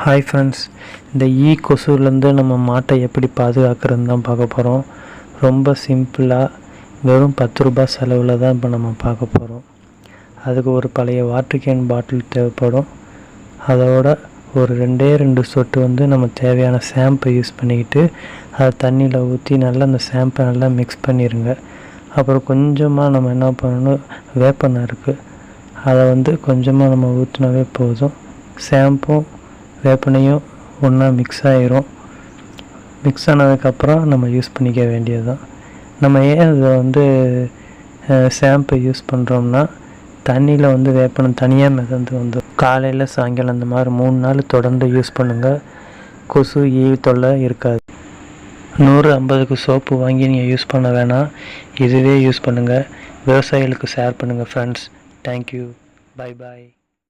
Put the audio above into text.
Hi friends இந்த e ஈ கொசுலேருந்து நம்ம மாட்டை எப்படி பாதுகாக்கிறதுன்னு தான் பார்க்க போகிறோம் ரொம்ப சிம்பிளாக வெறும் பத்து ரூபாய் செலவில் தான் இப்போ நம்ம பார்க்க போகிறோம் அதுக்கு ஒரு பழைய வாட்டர் கேன் பாட்டில் தேவைப்படும். அதோட ஒரு ரெண்டே ரெண்டு சொட்டு வந்து நம்ம தேவையான ஷாம்பை யூஸ் பண்ணிக்கிட்டு அதை தண்ணியில் ஊற்றி நல்லா அந்த ஷாம்பை நல்லா மிக்ஸ் பண்ணிடுங்க அப்புறம் கொஞ்சமாக நம்ம என்ன பண்ணணும் வேப்பெண்ணெய் இருக்குது அதை வந்து கொஞ்சமாக நம்ம ஊற்றினாவே போதும். ஷாம்பும் வேப்பனையும் ஒன்றா மிக்ஸ் ஆகிரும் மிக்ஸ் ஆனதுக்கப்புறம் நம்ம யூஸ் பண்ணிக்க வேண்டியது தான் நம்ம ஏன் இதை வந்து ஷாம்பு யூஸ் பண்ணுறோம்னா தண்ணியில் வந்து வேப்பனம் தனியாக மிதந்து வந்து காலையில் சாயங்காலம் அந்த மாதிரி மூணு நாள் தொடர்ந்து யூஸ் பண்ணுங்கள் கொசு ஈ தொல்லை இருக்காது. நூறு ஐம்பதுக்கு சோப்பு வாங்கி நீங்கள் யூஸ் பண்ண வேணாம். இதுவே யூஸ் பண்ணுங்கள் விவசாயிகளுக்கு ஷேர் பண்ணுங்கள் ஃப்ரெண்ட்ஸ் தேங்க்யூ பை பாய்